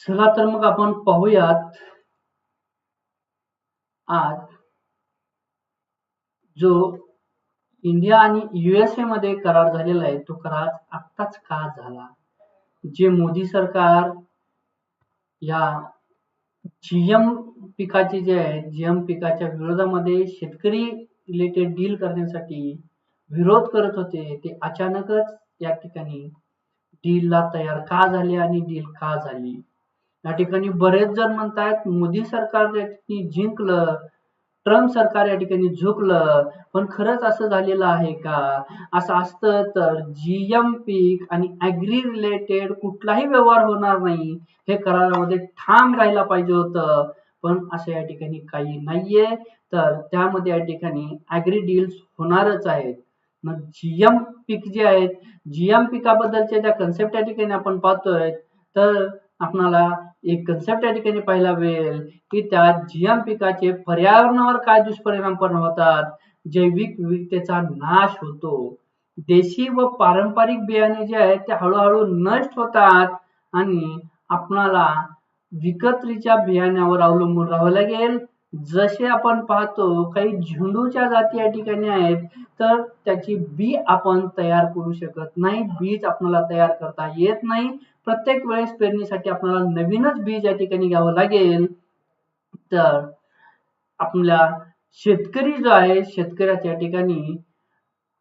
चला तर मग आपण पाहूयात आज जो इंडिया आणि युएसए मध्ये करार झालेला आहे तो करार आत्ताच का झाला? जे मोदी सरकार या जीएम पिकाचे जे आहे जीएम पिकाच्या विरोधामध्ये शेतकरी रिलेटेड डील करण्यासाठी विरोध करत होते ते अचानकच या ठिकाणी डीलला तयार का झाले आणि डील का झाली? या ठिकाणी बरेच जण म्हणतात मोदी सरकार या ठिकाणी जिंकलं ट्रम्प सरकार या ठिकाणी झुकलं पण खरंच असं झालेलं आहे का? असं असतं तर जीएम पीक आणि ऍग्री रिलेटेड कुठलाही व्यवहार होणार नाही हे करारामध्ये ठाम राहायला पाहिजे होतं. पण असं या ठिकाणी काही नाहीये. तर त्यामध्ये या ठिकाणी ऍग्री डील्स होणारच आहेत. मग जीएम पीक जे आहेत जीएम पिकाबद्दलच्या ज्या कन्सेप्ट या ठिकाणी आपण पाहतोय. तर आपणाला एक कन्सेप्ट या ठिकाणी पाहायला मिळेल की त्या जीएम पिकाचे पर्यावरणावर काय दुष्परिणाम पण होतात? जैविक विविधतेचा नाश होतो. देशी व पारंपरिक बियाणे जे आहेत ते हळूहळू नष्ट होतात आणि आपणाला विकत्रीच्या बियाण्यावर अवलंबून राहावं लागेल. जसे आपण पाहतो काही झेंडूच्या जाती या ठिकाणी आहेत तर त्याची बी आपण तयार करू शकत नाही. बीज आपल्याला तयार करता येत नाही. प्रत्येक वेळेस पेरणीसाठी आपल्याला नवीनच बीज या ठिकाणी घ्यावं लागेल. तर आपल्या शेतकरी जो आहे शेतकऱ्याच्या ठिकाणी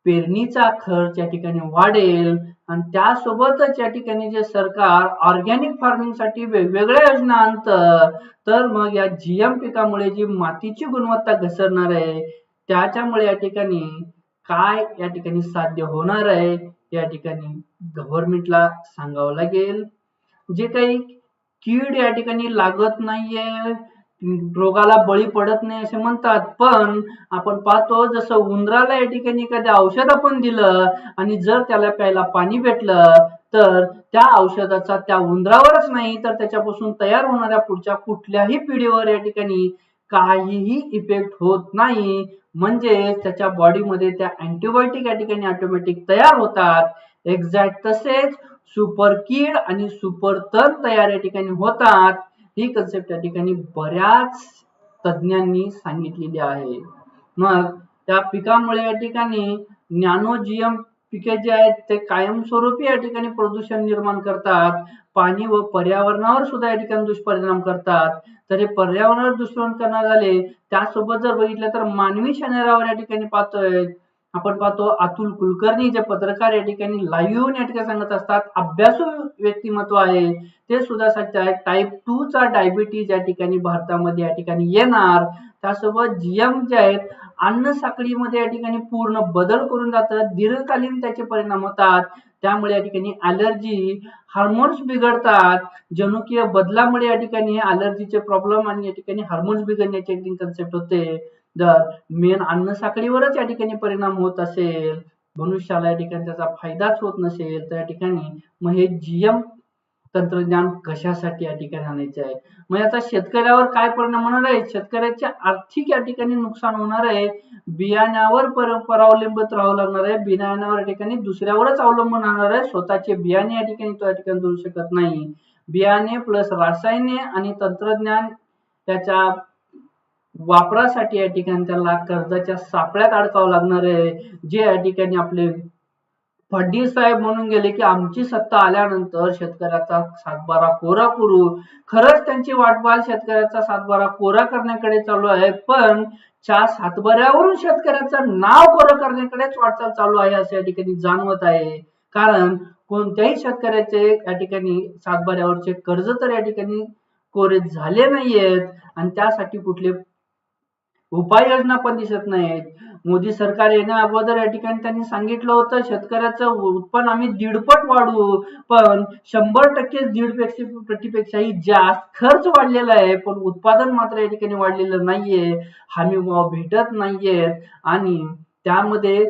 पेरणीचा खर्च या ठिकाणी वाढेल. आणि त्यासोबतच या ठिकाणी जे सरकार ऑर्गॅनिक फार्मिंगसाठी वेगवेगळ्या योजना आणतं तर मग या जीएम पिकामुळे जी मातीची गुणवत्ता घसरणार आहे त्याच्यामुळे या ठिकाणी काय या ठिकाणी साध्य होणार आहे या ठिकाणी गव्हर्नमेंटला सांगावं लागेल. जे काही कीड या ठिकाणी लागत नाहीये रोगाला बळी पडत नाही असे म्हणतात. पण आपण पाहतो जसं उंदराला या ठिकाणी एखादं औषध आपण दिलं आणि जर त्याला प्यायला पाणी भेटलं तर त्या औषधाचा त्या उंदरावरच नाही तर त्याच्यापासून तयार होणाऱ्या पुढच्या कुठल्याही पिढीवर या ठिकाणी काहीही इफेक्ट होत नाही. म्हणजे त्याच्या बॉडीमध्ये त्या अँटीबायोटिक या ठिकाणी ऑटोमॅटिक तयार होतात. एक्झॅक्ट तसेच सुपर किड आणि सुपर तण तयार या ठिकाणी होतात. ही कन्सेप्ट या ठिकाणी बऱ्याच तज्ज्ञांनी सांगितलेली आहे. मग त्या पिकामुळे या ठिकाणी नॅनो पिके जे आहेत ते कायमस्वरूपी या ठिकाणी प्रदूषण निर्माण करतात. पाणी व पर्यावरणावर सुद्धा या ठिकाणी दुष्परिणाम करतात. तर हे पर्यावरणावर दुष्परिणाम करणार झाले त्यासोबत जर बघितलं तर मानवी शरीरावर या ठिकाणी पाहतोय आपण पाहतो अतुल कुलकर्णी जे पत्रकार या ठिकाणी लाईव्ह या ठिकाणी सांगत असतात अभ्यासू व्यक्तिमत्व आहे ते सुद्धा सत्य आहे. टाईप टू चा डायबिटीज या ठिकाणी भारतामध्ये या ठिकाणी येणार. त्यासोबत जीएम जे आहेत अन्न साखळीमध्ये या ठिकाणी पूर्ण बदल करून जातात दीर्घकालीन त्याचे परिणाम होतात. त्यामुळे या ठिकाणी अलर्जी हार्मोन्स बिघडतात. जनुकीय बदलामुळे या ठिकाणी अलर्जीचे प्रॉब्लेम आणि या ठिकाणी हार्मोन्स बिघडण्याची कन्सेप्ट होते. जर मेन अन्न साखळीवरच या ठिकाणी परिणाम होत असेल मनुष्याला या ठिकाणी त्याचा फायदाच होत नसेल तर या ठिकाणी मग हे जीएम तंत्रज्ञान कशासाठी या ठिकाणी आणायचे आहे? मग याचा शेतकऱ्यावर काय परिणाम होणार आहे? शेतकऱ्याचे आर्थिक या ठिकाणी नुकसान होणार आहे. बियाण्यावर पर परावलंबित राहावं लागणार आहे. बियाण्यावर या ठिकाणी दुसऱ्यावरच अवलंबून राहणार आहे. स्वतःचे बियाणे या ठिकाणी तो या ठिकाणी देऊ शकत नाही. बियाणे प्लस रासायने आणि तंत्रज्ञान त्याच्या वापरासाठी या ठिकाणी त्याला कर्जाच्या सापळ्यात अडकावं लागणार आहे. जे या ठिकाणी आपले फडणवीस साहेब म्हणून गेले की आमची सत्ता आल्यानंतर शेतकऱ्याचा सातबारा कोरा करू. खरंच त्यांची वाटवाल शेतकऱ्याचा सातबारा कोरा करण्याकडे चालू आहे पण च्या सातबाऱ्यावरून शेतकऱ्याचं नाव कोरं करण्याकडेच वाटचाल चालू आहे असं या ठिकाणी जाणवत आहे. कारण कोणत्याही शेतकऱ्याचे या ठिकाणी सातबाऱ्यावरचे कर्ज तर या ठिकाणी कोरे झाले नाहीयेत. आणि त्यासाठी कुठले उपाययोजना पण दिसत नाहीत. मोदी सरकार येण्या अगोदर या ठिकाणी त्यांनी सांगितलं होतं शेतकऱ्याचं उत्पन्न आम्ही दीडपट वाढवू पण शंभर टक्के दीड प्रतिपेक्षाही जास्त खर्च वाढलेला आहे पण उत्पादन मात्र या ठिकाणी वाढलेलं नाहीये. हमी भाव भेटत नाहीये आणि त्यामध्ये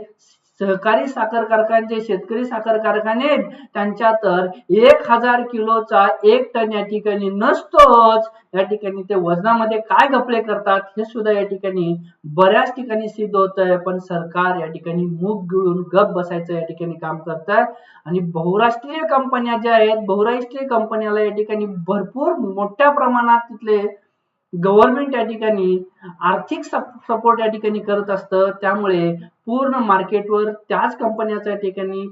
सहकारी साखर कारखान्याचे शेतकरी साखर कारखाने त्यांच्या तर एक हजार किलोचा एक टन या ठिकाणी नसतोच. या ठिकाणी ते वजनामध्ये काय घपले करतात हे सुद्धा या ठिकाणी बऱ्याच ठिकाणी सिद्ध होत आहे पण सरकार या ठिकाणी मूग गिळून गप बसायचं या ठिकाणी काम करत आहे आणि बहुराष्ट्रीय कंपन्या ज्या आहेत बहुराष्ट्रीय कंपन्याला या ठिकाणी भरपूर मोठ्या प्रमाणात तिथले गव्हर्नमेंट या ठिकाणी आर्थिक सपोर्ट या ठिकाणी करत असतं त्यामुळे पूर्ण मार्केटवर त्याच कंपन्याच्या या ठिकाणी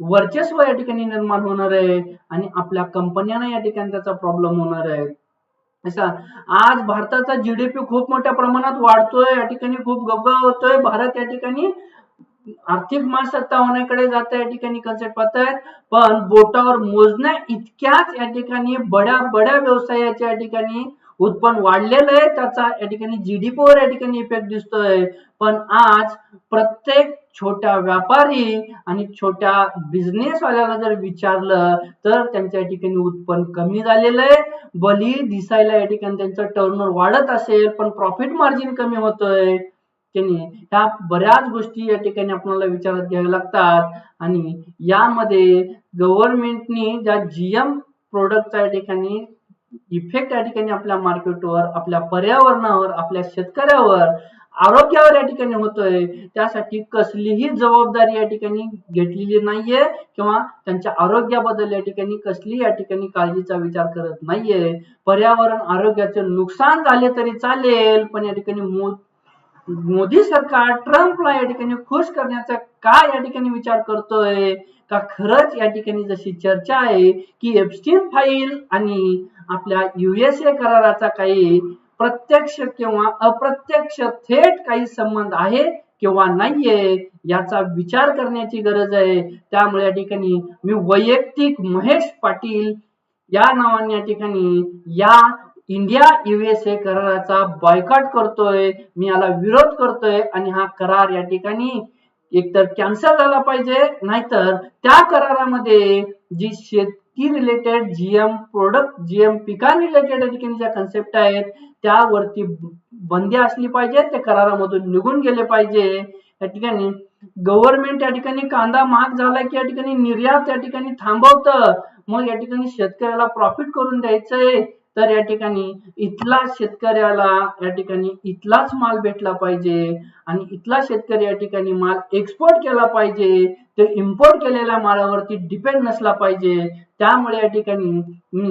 वर्चस्व या ठिकाणी निर्माण होणार आहे आणि आपल्या कंपन्यांना या ठिकाणी त्याचा प्रॉब्लेम होणार आहे असा आज भारताचा जीडीपी खूप मोठ्या प्रमाणात वाढतोय या ठिकाणी खूप गबगब होतोय भारत या ठिकाणी आर्थिक महासत्ता होण्याकडे जात या ठिकाणी कन्सेप्ट पाहतायत पण बोटावर मोजण्या इतक्याच या ठिकाणी बड्या बड्या व्यवसायाच्या या ठिकाणी उत्पन्न वाढलेलं आहे त्याचा या ठिकाणी जीडीपीवर या ठिकाणी इफेक्ट दिसतोय. पण आज प्रत्येक छोट्या व्यापारी आणि छोट्या बिझनेस वाल्याला जर विचारलं तर त्यांच्या या ठिकाणी उत्पन्न कमी झालेलं आहे. बली दिसायला या ठिकाणी त्यांचं टर्नओव्हर वाढत असेल पण प्रॉफिट मार्जिन कमी होतोय. त्यांनी ह्या बऱ्याच गोष्टी या ठिकाणी आपल्याला विचारात घ्याव्या लागतात. आणि यामध्ये गव्हर्नमेंटनी ज्या जीएम प्रोडक्टच्या या ठिकाणी इफेक्ट या ठिकाणी आपल्या मार्केटवर आपल्या पर्यावरणावर आपल्या शेतकऱ्यावर आरोग्यावर या ठिकाणी होतोय. त्यासाठी कसलीही जबाबदारी या ठिकाणी घेतलेली नाहीये किंवा त्यांच्या आरोग्याबद्दल या ठिकाणी कसली या ठिकाणी काळजीचा विचार करत नाहीये. पर्यावरण आरोग्याचे नुकसान झाले तरी चालेल पण या ठिकाणी मोदी सरकार ट्रम्पला या ठिकाणी खुश करण्याचा का या ठिकाणी विचार करतोय? का खरंच या ठिकाणी जशी चर्चा आहे की एप्स्टीन फाईल आणि आपल्या युएसए कराराचा काही प्रत्यक्ष किंवा अप्रत्यक्ष थेट काही संबंध आहे किंवा नाहीये याचा विचार करण्याची गरज आहे. त्यामुळे या ठिकाणी मी वैयक्तिक महेश पाटील या नावाने या ठिकाणी या इंडिया युएसए कराराचा बॉयकॉट करतोय. मी याला विरोध करतोय आणि हा करार या ठिकाणी एकतर कॅन्सल झाला पाहिजे नाहीतर त्या करारामध्ये जी शेती रिलेटेड जीएम प्रोडक्ट जीएम पिका रिलेटेड ज्या कन्सेप्ट आहेत त्यावरती बंदी असली पाहिजे ते करारामधून निघून गेले पाहिजे. या ठिकाणी गव्हर्नमेंट या ठिकाणी कांदा महाग झाला की या ठिकाणी निर्यात या ठिकाणी थांबवतं मग या ठिकाणी शेतकऱ्याला प्रॉफिट करून द्यायचंय. तर या ठिकाणी इथला शेतकऱ्याला या ठिकाणी इथलाच माल भेटला पाहिजे आणि इथला शेतकरी या ठिकाणी माल एक्सपोर्ट केला पाहिजे. ते इम्पोर्ट केलेल्या मालावरती डिपेंड नसला पाहिजे. त्यामुळे या ठिकाणी मी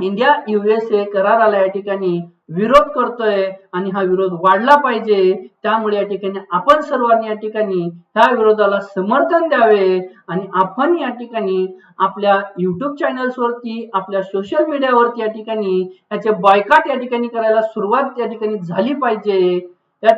इंडिया युएसए कराराला या ठिकाणी विरोध करतोय आणि हा विरोध वाढला पाहिजे. त्यामुळे या ठिकाणी आपण सर्वांनी या ठिकाणी ह्या विरोधाला समर्थन द्यावे आणि आपण या ठिकाणी आपल्या युट्यूब चॅनल्स वरती आपल्या सोशल मीडियावरती या ठिकाणी याचे बॉयकाट या ठिकाणी करायला सुरुवात या ठिकाणी झाली पाहिजे. या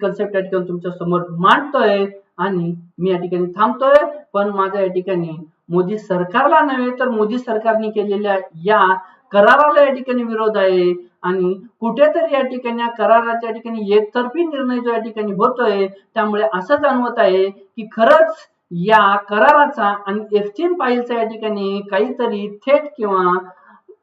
कन्सेप्ट या ठिकाणी तुमच्यासमोर मांडतोय आणि मी या ठिकाणी थांबतोय. पण माझा या ठिकाणी मोदी सरकारला नव्हे तर मोदी सरकारने केलेल्या या कराराला या ठिकाणी विरोध आहे आणि कुठेतरी या ठिकाणी कराराच्या ठिकाणी एकतर्फी निर्णय जो या ठिकाणी होतोय त्यामुळे असं जाणवत आहे की खरंच या कराराचा आणि एफचिन पाईलचा या ठिकाणी काहीतरी थेट किंवा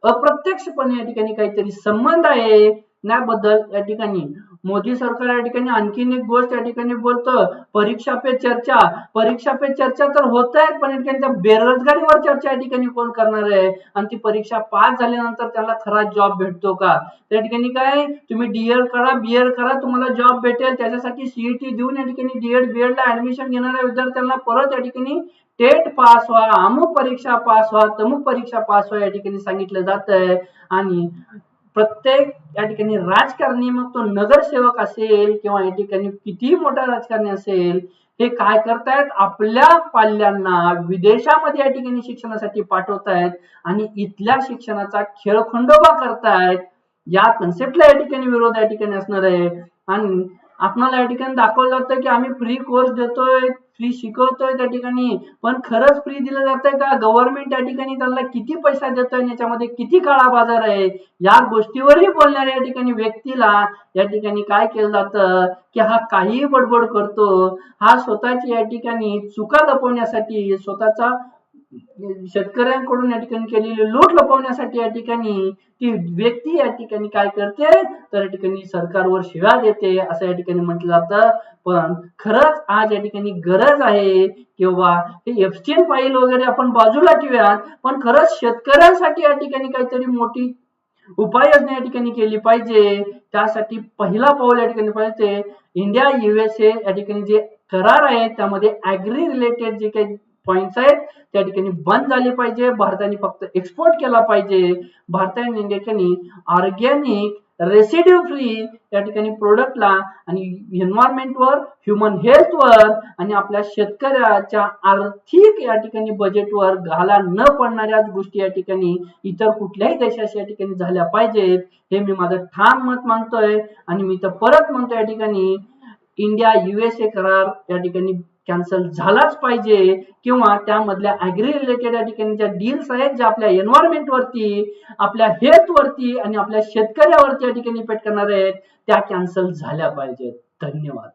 अप्रत्यक्षपणे या ठिकाणी काहीतरी संबंध आहे. याबद्दल या ठिकाणी मोदी सरकार या ठिकाणी आणखीन एक गोष्ट या ठिकाणी बोलतं परीक्षा पे चर्चा. परीक्षा पे चर्चा तर होत आहे पण या ठिकाणी त्या बेरोजगारीवर चर्चा या ठिकाणी कोण करणार आहे? आणि ती परीक्षा पास झाल्यानंतर त्याला खरा जॉब भेटतो का? त्या ठिकाणी काय तुम्ही डीएड करा बीएड करा तुम्हाला जॉब भेटेल. त्याच्यासाठी सीईटी देऊन या ठिकाणी डीएड बीएड ला ऍडमिशन घेणाऱ्या विद्यार्थ्यांना परत या ठिकाणी टेट पास व्हा अमुक परीक्षा पास व्हा तमुक परीक्षा पास व्हा या ठिकाणी सांगितलं जात आहे आणि प्रत्येक या ठिकाणी राजकारणी मग तो नगरसेवक असेल किंवा या ठिकाणी कितीही मोठा राजकारणी असेल हे काय करतायत? आपल्या पाल्यांना विदेशामध्ये या ठिकाणी शिक्षणासाठी पाठवतायत आणि इथल्या शिक्षणाचा खेळखंडोबा करतायत. या कन्सेप्टला या ठिकाणी विरोध या ठिकाणी असणार आहे. आणि आपणाला या ठिकाणी दाखवलं जातं की आम्ही फ्री कोर्स देतोय फ्री शिकवतोय त्या ठिकाणी पण खरंच फ्री दिलं जातंय का? गव्हर्नमेंट त्या ठिकाणी त्यांना किती पैसा देतोय याच्यामध्ये किती काळा बाजार आहे? या गोष्टीवरही बोलणाऱ्या या ठिकाणी व्यक्तीला या ठिकाणी काय केलं जातं? की हा काही बडबड करतो. हा स्वतःची या ठिकाणी चुका लपवण्यासाठी स्वतःचा शेतकऱ्यांकडून या ठिकाणी केलेली लूट लपवण्यासाठी या ठिकाणी ती व्यक्ती या ठिकाणी काय करते तर या ठिकाणी सरकारवर शिव्या देते असं या ठिकाणी म्हटलं जातं पण खरंच आज या ठिकाणी गरज आहे किंवा हे एफस्टीन फाईल वगैरे आपण बाजूला ठेवूयात पण खरंच शेतकऱ्यांसाठी या ठिकाणी काहीतरी मोठी उपाययोजना या ठिकाणी केली पाहिजे त्यासाठी पहिला पाऊल या ठिकाणी पाहिजे इंडिया युएसए या ठिकाणी जे करार आहे त्यामध्ये अॅग्री रिलेटेड जे काही पॉइंट्स आहेत. त्या ठिकाणी बंद झाले पाहिजे. भारताने फक्त एक्सपोर्ट केला पाहिजे. भारताने या ठिकाणी ऑर्गॅनिक रेसिड्यू फ्री या ठिकाणी प्रोडक्टला आणि एन्व्हायरमेंटवर ह्युमन हेल्थवर आणि आपल्या शेतकऱ्याच्या आर्थिक या ठिकाणी बजेटवर घाला न पडणाऱ्या गोष्टी या ठिकाणी इतर कुठल्याही देशाशी या ठिकाणी झाल्या पाहिजेत. हे मी माझं ठाम मत मानतोय. आणि मी तर परत म्हणतो या ठिकाणी इंडिया युएसए करार या ठिकाणी कॅन्सल झालाच पाहिजे किंवा त्यामधल्या ऍग्री रिलेटेड या ठिकाणी ज्या डील्स आहेत ज्या आपल्या एन्व्हायरमेंटवरती आपल्या हेल्थ वरती आणि आपल्या शेतकऱ्यावरती या ठिकाणी इफेक्ट करणार आहेत त्या कॅन्सल झाल्या पाहिजेत. धन्यवाद.